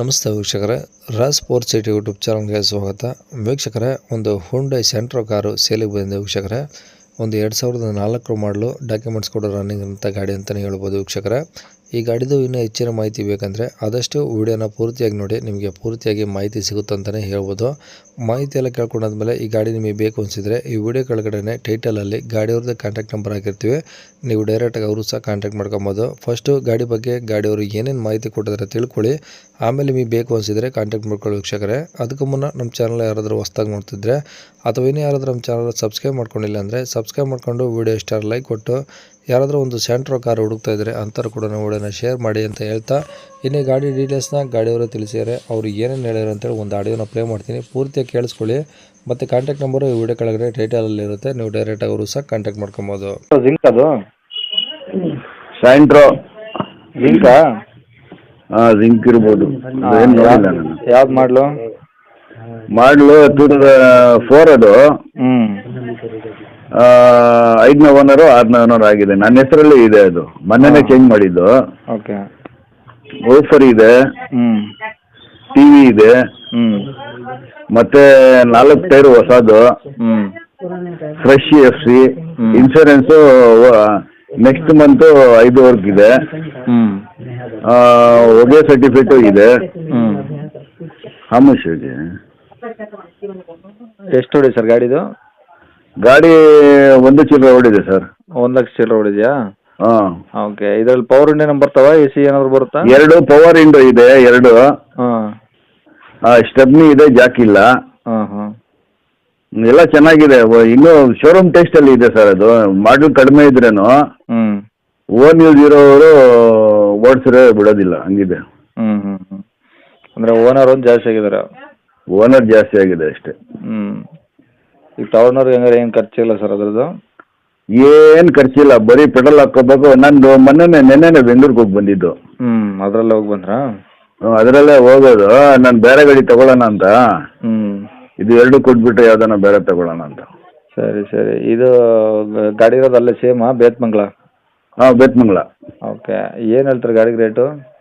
ನಮಸ್ತೆ ವೀಕ್ಷಕರೇ, Raj sports city YouTube ಚಾನಲ್ಗೆ ಸ್ವಾಗತ. ವೀಕ್ಷಕರೇ, ಒಂದು ಹುಂಡೈ ಸೆಂಟ್ರೋ ಕಾರು ಸೇಲಿಗೆ ಬಂದಿದೆ ವೀಕ್ಷಕರೇ. ಒಂದು ಎರಡು ಸಾವಿರದ ನಾಲ್ಕರ ಮಾಡಲು ಡಾಕ್ಯುಮೆಂಟ್ಸ್ ಕೂಡ ರನ್ನಿಂಗ್ ಅಂತ ಗಾಡಿ ಅಂತಲೇ ಹೇಳ್ಬೋದು ವೀಕ್ಷಕರೇ. ಈ ಗಾಡಿದು ಇನ್ನೂ ಹೆಚ್ಚಿನ ಮಾಹಿತಿ ಬೇಕಂದರೆ ಆದಷ್ಟು ವಿಡಿಯೋನ ಪೂರ್ತಿಯಾಗಿ ನೋಡಿ, ನಿಮಗೆ ಪೂರ್ತಿಯಾಗಿ ಮಾಹಿತಿ ಸಿಗುತ್ತಂತಲೇ ಹೇಳ್ಬೋದು. ಮಾಹಿತಿ ಎಲ್ಲ ಕೇಳ್ಕೊಂಡಾದ್ಮೇಲೆ ಈ ಗಾಡಿ ನಿಮಗೆ ಬೇಕು ಅನಿಸಿದರೆ ಈ ವಿಡಿಯೋ ಕೆಳಗಡೆ ಟೈಟಲಲ್ಲಿ ಗಾಡಿಯವ್ರದ್ದು ಕಾಂಟ್ಯಾಕ್ಟ್ ನಂಬರ್ ಹಾಕಿರ್ತೀವಿ. ನೀವು ಡೈರೆಕ್ಟಾಗಿ ಅವರು ಸಹ ಕಾಂಟ್ಯಾಕ್ಟ್ ಮಾಡ್ಕೊಬೋದು. ಫಸ್ಟು ಗಾಡಿ ಬಗ್ಗೆ ಗಾಡಿಯವರು ಏನೇನು ಮಾಹಿತಿ ಕೊಟ್ಟಿದ್ದಾರೆ ತಿಳ್ಕೊಳ್ಳಿ. ಆಮೇಲೆ ನಿಮಗೆ ಬೇಕು ಅನಿಸಿದರೆ ಕಾಂಟ್ಯಾಕ್ಟ್ ಮಾಡ್ಕೊಳ್ಳಿ ವೀಕ್ಷಕರೇ. ಅದಕ್ಕೂ ಮುನ್ನ ನಮ್ಮ ಚಾನಲ್ ಯಾರಾದರೂ ಹೊಸ್ದಾಗಿ ನೋಡ್ತಿದ್ರೆ ಅಥವಾ ಇನ್ನೂ ಯಾರಾದರೂ ನಮ್ಮ ಚಾನಲ್ ಸಬ್ಸ್ಕ್ರೈಬ್ ಮಾಡ್ಕೊಂಡಿಲ್ಲ ಅಂದರೆ ಸಬ್ಸ್ಕ್ರೈಬ್ ಮಾಡ್ಕೊಂಡು ವಿಡಿಯೋ ಸ್ಟಾರ್ ಲೈಕ್ ಕೊಟ್ಟು ಯಾರಾದರೂ ಒಂದು ಸೆಂಟ್ರೋ ಕಾರ್ ಹುಡುಕ್ತಾ ಇದ್ದರೆ ಅಂಥವ್ರು ಕೂಡ ವಿಡಿಯೋನ ಶೇರ್ ಮಾಡಿ ಅಂತ ಹೇಳ್ತಾ ಇನ್ನು ಗಾಡಿ ಡೀಟೇಲ್ಸ್ನ ಗಾಡಿಯವರು ತಿಳಿಸಿದರೆ ಅವರು ಏನೇನು ಹೇಳಿದ್ರು ಅಂತೇಳಿ ಒಂದು ಆಡಿಯೋನ ಪ್ಲೇ ಮಾಡ್ತೀನಿ. ಪೂರ್ತಿಯಾಗಿ ಕೇಳಿಸ್ಕೊಳ್ಳಿ. ಮತ್ತು ಕಾಂಟ್ಯಾಕ್ಟ್ ನಂಬರು ಈ ವಿಡಿಯೋ ಕೆಳಗಡೆ ಟೈಟಲಲ್ಲಿ ಇರುತ್ತೆ. ನೀವು ಡೈರೆಕ್ಟಾಗಿ ಅವರು ಸಹ ಕಾಂಟ್ಯಾಕ್ಟ್ ಮಾಡ್ಕೊಬೋದು. ಜಿಂಕ್ ಅದು? ಸ್ಯಾಂಟ್ರೋ ಜಿಂಕಾ ಹಾಂ ಜಿಂಕ್ ಇರ್ಬೋದು. ಏನು ನೋಡಿಲ್ಲ ನಾನು. ಯಾವ್ದು ಮಾಡಲು? ಮಾಡಲು ಟೂ ತೌಸಂಡ್ ಫೋರ್ ಅದು. ಹ್ಞೂ ಆ, ಐದನೇ ಓನರು ಆರನೇ ಓನರ್ ಆಗಿದೆ. ನನ್ನ ಹೆಸರಲ್ಲಿ ಇದೆ ಅದು. ಮೊನ್ನೆನೇ ಚೇಂಜ್ ಮಾಡಿದ್ದು. ಓಕೆ. ಓಫರ್ ಇದೆ. ಟಿವಿ ಟಿ ವಿ ಇದೆ. ಹ್ಞೂ ಮತ್ತೆ ನಾಲ್ಕು ಟೈರ್ ಹೊಸದು. ಹ್ಞೂ ಫ್ರೆಶ್ ಎಫ್ ಸಿ ಹ್ಮ್. ಇನ್ಸೂರೆನ್ಸು ನೆಕ್ಸ್ಟ್ ಮಂತು ಐದುವರೆಗೆ ಇದೆ. ಹ್ಞೂ ಆ, ಹೊಗೆ ಸರ್ಟಿಫಿಕೇಟು ಇದೆ. ಹಾಮುಷ್ ಇದೆ? ಎಷ್ಟು ಹೊಡಿ ಸರ್ ಗಾಡಿದು? ಗಾಡಿ ಒಂದು ಚಿಲ್ಲರೆ ಓಡಿದೆ ಸರ್ ಒಂದು ಲಕ್ಷ ಚಿಲ್ಲರೆ ಹೊಡಿದ್ಯಾ ಹಾಂ. ಓಕೆ ಇದರಲ್ಲಿ ಪವರ್ ಇಂಡಿಯಾ ನಂಬರ್ ಬರ್ತಾವ ಎ ಸಿ ಏನಾದ್ರು ಬರುತ್ತಾ? ಎರಡು ಪವರ್ ಇಂಡೋ ಇದೆ ಎರಡು. ಹಾಂ. ಸ್ಟೆಪ್ನಿ ಇದೆ ಜಾಕ್ ಇಲ್ಲ. ಹಾಂ ಹಾಂ. ಎಲ್ಲ ಚೆನ್ನಾಗಿದೆ. ಇನ್ನು ಇನ್ನೂ ಶೋರೂಮ್ ಟೆಸ್ಟಲ್ಲಿ ಇದೆ ಸರ್ ಅದು. ಮಾಡಲ್ ಕಡಿಮೆ ಇದ್ರೇನು ಹ್ಞೂ ಓನ್ ಯೂಸ್ ಇರೋರು ಓಡಿಸ್ರೆ ಬಿಡೋದಿಲ್ಲ ಹಂಗಿದೆ. ಹ್ಞೂ ಹ್ಞೂ ಹ್ಞೂ ಅಂದರೆ ಓನರ್ ಒಂದು ಜಾಸ್ತಿ ಆಗಿದ್ದಾರೆ ಓನರ್ ಜಾಸ್ತಿ ಆಗಿದೆ ಅಷ್ಟೇ. ಹ್ಞೂ ಈಗ ಟೌನರ್ ಹೆಂಗಾರೆ ಏನು ಖರ್ಚಿಲ್ಲ ಸರ್ ಅದ್ರದ್ದು? ಏನು ಖರ್ಚಿಲ್ಲ ಬರೀ ಪೆಟ್ರೋಲ್ ಹಾಕೋಬೇಕು ನಂದು ಮೊನ್ನೆ ನೆನ್ನೆನೆ ಬೆಂಗಳೂರಿಗೆ ಹೋಗಿ ಬಂದಿದ್ದು. ಹ್ಞೂ ಅದರಲ್ಲೇ ಹೋಗಿ ಬಂದ್ರಾ? ಹ್ಮ್, ಅದರಲ್ಲೇ ಹೋಗೋದು. ನಾನು ಬೇರೆ ಗಾಡಿ ತಗೊಳ್ಳೋಣ ಅಂತ. ಹ್ಞೂ ಇದು ಎರಡು ಕೊಟ್ಬಿಟ್ಟು ಯಾವ್ದಾನ ಬೇರೆ ತಗೊಳ್ಳೋಣ ಅಂತ. ಸರಿ ಸರಿ. ಇದು ಗ- ಗಾಡಿ ಇರೋದು ಅಲ್ಲೇ ಸೇಮಾ ಬೇತ್ಮಂಗ್ಲ? ಹಾಂ ಬೇತ್ಮಂಗ್ಲ. ಓಕೆ. ಏನು ಹೇಳ್ತಾರೆ ಗಾಡಿಗೆ ರೇಟು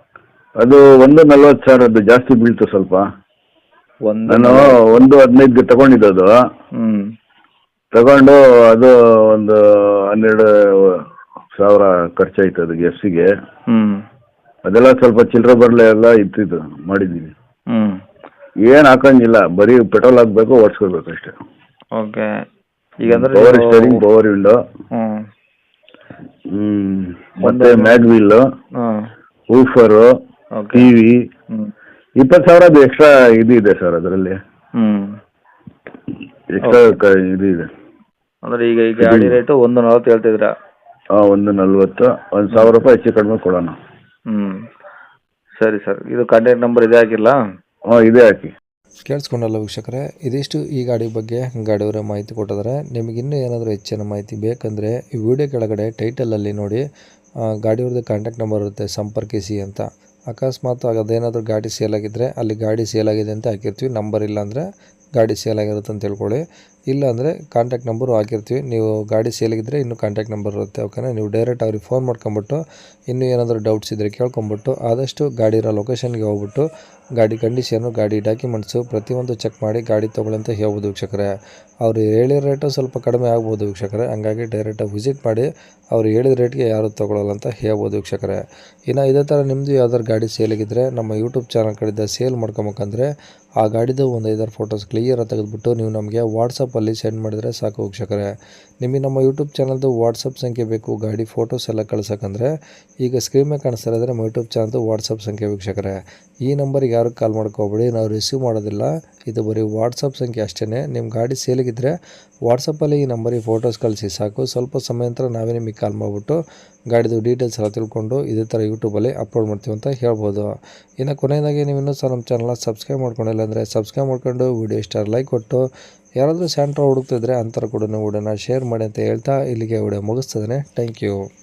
ಅದು ಒಂದು ನಲ್ವತ್ತು ಸಾವಿರದ್ದು ಜಾಸ್ತಿ ಬೀಳ್ತು ಸ್ವಲ್ಪ. ಒಂದು ನಾನು ಒಂದು ಹದಿನೈದು ತಗೊಂಡಿದ್ದು ಹ್ಞೂ ತಗೊಂಡು ಅದು ಒಂದು ಹನ್ನೆರಡು ಸಾವಿರ ಖರ್ಚಾಯ್ತು ಅದು ಎಫ್ ಸಿಗೆ ಹ್ಞೂ ಅದೆಲ್ಲ ಸ್ವಲ್ಪ ಚಿಲ್ಲರೆ ಬರಲೇ ಎಲ್ಲ ಇತ್ತಿದ್ದು ಮಾಡಿದ್ದೀವಿ. ಹ್ಞೂ ಏನು ಹಾಕಂಗಿಲ್ಲ ಬರೀ ಪೆಟ್ರೋಲ್ ಹಾಕ್ಬೇಕು ಓಡಿಸ್ಕೋಬೇಕು ಅಷ್ಟೇ. ಓಕೆ. ಈಗ ಅಂದ್ರೆ ಪವರ್ ಸ್ಟೇರಿಂಗ್ ಪವರ್ ವಿಂಡೋ ಹ್ಮ್. ಮತ್ತೆ mag wheel woofer woofer okay. T V ಹ್ಞೂ ಇಪ್ಪತ್ತು ಸಾವಿರದ್ದು ಎಕ್ಸ್ಟ್ರಾ ಇದು ಇದೆ ಸರ್ ಅದರಲ್ಲಿ. ಹ್ಮ್. ಎಕ್ಸ್ಟ್ರಾ ಇದು ಇದೆ ಅಂದ್ರೆ ಈಗ ಈ ಗಾಡಿ ರೇಟು ಒಂದು ನಲ್ವತ್ತು ಹೇಳ್ತಿದ್ದೀರಾ? ಹಾಂ ಒಂದು ನಲ್ವತ್ತು. ಒಂದು ಸಾವಿರ ರೂಪಾಯಿ ಹೆಚ್ಚು ಕಡಿಮೆ ಕೊಡೋಣ. ಹ್ಞೂ ಸರಿ ಸರ್. ಇದು ಕಾಂಟ್ಯಾಕ್ಟ್ ನಂಬರ್ ಇದೇ ಹಾಕಿಲ್ಲ? ಹಾಂ ಇದೇ ಹಾಕಿ. ಕೇಳಿಸ್ಕೊಂಡಲ್ಲ ವೀಕ್ಷಕರೇ ಇದಿಷ್ಟು ಈ ಗಾಡಿ ಬಗ್ಗೆ ಗಾಡಿಯವರ ಮಾಹಿತಿ ಕೊಟ್ಟಿದ್ದಾರೆ. ನಿಮಗೆ ಇನ್ನೂ ಏನಾದರೂ ಹೆಚ್ಚಿನ ಮಾಹಿತಿ ಬೇಕಂದರೆ ಈ ವಿಡಿಯೋ ಕೆಳಗಡೆ ಟೈಟಲಲ್ಲಿ ನೋಡಿ ಆ, ಗಾಡಿಯವ್ರದ್ದು ಕಾಂಟ್ಯಾಕ್ಟ್ ನಂಬರ್ ಇರುತ್ತೆ ಸಂಪರ್ಕಿಸಿ ಅಂತ. ಅಕಸ್ಮಾತ್ ಅದೇನಾದರೂ ಗಾಡಿ ಸೇಲ್ ಆಗಿದ್ದರೆ ಅಲ್ಲಿ ಗಾಡಿ ಸೇಲ್ ಆಗಿದೆ ಅಂತ ಹಾಕಿರ್ತೀವಿ. ನಂಬರ್ ಇಲ್ಲ ಅಂದರೆ ಗಾಡಿ ಸೇಲ್ ಆಗಿರುತ್ತೆ ಅಂತ ತಿಳ್ಕೊಳ್ಳಿ. ಇಲ್ಲ ಅಂದರೆ ಕಾಂಟ್ಯಾಕ್ಟ್ ನಂಬರು ಹಾಕಿರ್ತೀವಿ. ನೀವು ಗಾಡಿ ಸೇಲಿಗಿದ್ರೆ ಇನ್ನೂ ಕಾಂಟ್ಯಾಕ್ಟ್ ನಂಬರ್ ಇರುತ್ತೆ ಓಕೆನಾ ನೀವು ಡೈರೆಕ್ಟ್ ಅವ್ರಿಗೆ ಫೋನ್ ಮಾಡ್ಕೊಂಬಿಟ್ಟು, ಇನ್ನೂ ಏನಾದರೂ ಡೌಟ್ಸ್ ಇದ್ದರೆ ಕೇಳ್ಕೊಂಬಿಟ್ಟು, ಆದಷ್ಟು ಗಾಡಿ ಇರೋ ಲೊಕೇಶನ್ಗೆ ಹೋಗ್ಬಿಟ್ಟು, ಗಾಡಿ ಕಂಡೀಷನು ಗಾಡಿ ಡಾಕ್ಯುಮೆಂಟ್ಸು ಪ್ರತಿಯೊಂದು ಚೆಕ್ ಮಾಡಿ ಗಾಡಿ ತೊಗೊಳ್ಳಿ ಅಂತ ಹೇಳ್ಬೋದು ವೀಕ್ಷಕರೇ. ಅವ್ರು ಹೇಳಿದ ರೇಟು ಸ್ವಲ್ಪ ಕಡಿಮೆ ಆಗ್ಬೋದು ವೀಕ್ಷಕರೇ. ಹಂಗಾಗಿ ಡೈರೆಕ್ಟಾಗಿ ವಿಸಿಟ್ ಮಾಡಿ ಅವ್ರು ಹೇಳಿದ ರೇಟ್ಗೆ ಯಾರು ತೊಗೊಳಲ್ಲ ಅಂತ ಹೇಳ್ಬೋದು ವೀಕ್ಷಕರೇ. ಇನ್ನು ಇದೇ ಥರ ನಿಮ್ಮದು ಯಾವ್ದಾದ್ರು ಗಾಡಿ ಸೇಲಿಗಿದ್ರೆ ನಮ್ಮ ಯೂಟ್ಯೂಬ್ ಚಾನಲ್ ಕಡೆಯಿಂದ ಸೇಲ್ ಮಾಡ್ಕೊಬೇಕಂದ್ರೆ ಆ ಗಾಡಿದು ಒಂದು ಐದಾರು ಫೋಟೋಸ್ ಕ್ಲಿಯರಾಗಿ ತೆಗೆದುಬಿಟ್ಟು ನೀವು ನಮಗೆ ವಾಟ್ಸಪ್ಪಲ್ಲಿ ಸೆಂಡ್ ಮಾಡಿದರೆ ಸಾಕು ವೀಕ್ಷಕರೇ. ನಿಮಗೆ ನಮ್ಮ ಯೂಟ್ಯೂಬ್ ಚಾನಲ್ದು ವಾಟ್ಸಪ್ ಸಂಖ್ಯೆ ಬೇಕು, ಗಾಡಿ ಫೋಟೋಸ್ ಎಲ್ಲ ಕಳ್ಸೋಕ್ಕಂದರೆ ಈಗ ಸ್ಕ್ರೀನ್ ಮೇಲೆ ಕಾಣಿಸ್ತಾ ಇದ್ದರೆ ನಮ್ಮ ಯೂಟ್ಯೂಬ್ ಚಾನಲ್ದು ವಾಟ್ಸಪ್ ಸಂಖ್ಯೆ ವೀಕ್ಷಕರೇ. ಈ ನಂಬರಿಗೆ ಯಾರು ಕಾಲ್ ಮಾಡ್ಕೋಬೇಡಿ, ನಾವು ರಿಸೀವ್ ಮಾಡೋದಿಲ್ಲ. ಇದು ಬರೀ ವಾಟ್ಸಪ್ ಸಂಖ್ಯೆ ಅಷ್ಟೇ ನಿಮ್ಮ ಗಾಡಿ ಸೇಲಿಗಿದ್ರೆ ವಾಟ್ಸಪ್ಪಲ್ಲಿ ಈ ನಂಬರಿಗೆ ಫೋಟೋಸ್ ಕಳಿಸಿ, ಸಾಕು. ಸ್ವಲ್ಪ ಸಮಯ ನಂತರ ನಾವೇ ನಿಮಗೆ ಕಾಲ್ ಮಾಡಿಬಿಟ್ಟು ಗಾಡಿದು ಡೀಟೇಲ್ಸ್ ಎಲ್ಲ ತಿಳ್ಕೊಂಡು ಇದೇ ಥರ ಯೂಟ್ಯೂಬಲ್ಲಿ ಅಪ್ಲೋಡ್ ಮಾಡ್ತೀವಿ ಅಂತ ಹೇಳ್ಬೋದು. ಇನ್ನು ಕೊನೆಯದಾಗಿ ನೀವು ಇನ್ನೂ ಸಹ ನಮ್ಮ ಚಾನಲ್ನ ಸಬ್ಸ್ಕ್ರೈಬ್ ಮಾಡ್ಕೊಂಡಿಲ್ಲ ಅಂದರೆ ಸಬ್ಸ್ಕ್ರೈಬ್ ಮಾಡ್ಕೊಂಡು ವಿಡಿಯೋ ಇಷ್ಟ ಲೈಕ್ ಕೊಟ್ಟು. ಯಾರಾದರೂ ಸ್ಯಾಂಟ್ರೋ ಹುಡುಕ್ತಿದ್ರೆ ಅಂತರ ಕೂಡ ವಿಡಿಯೋನ ಶೇರ್ ಮಾಡಿ ಅಂತ ಹೇಳ್ತಾ ಇಲ್ಲಿಗೆ ವಿಡಿಯೋ ಮುಗಿಸ್ತದೆ ಥ್ಯಾಂಕ್ ಯು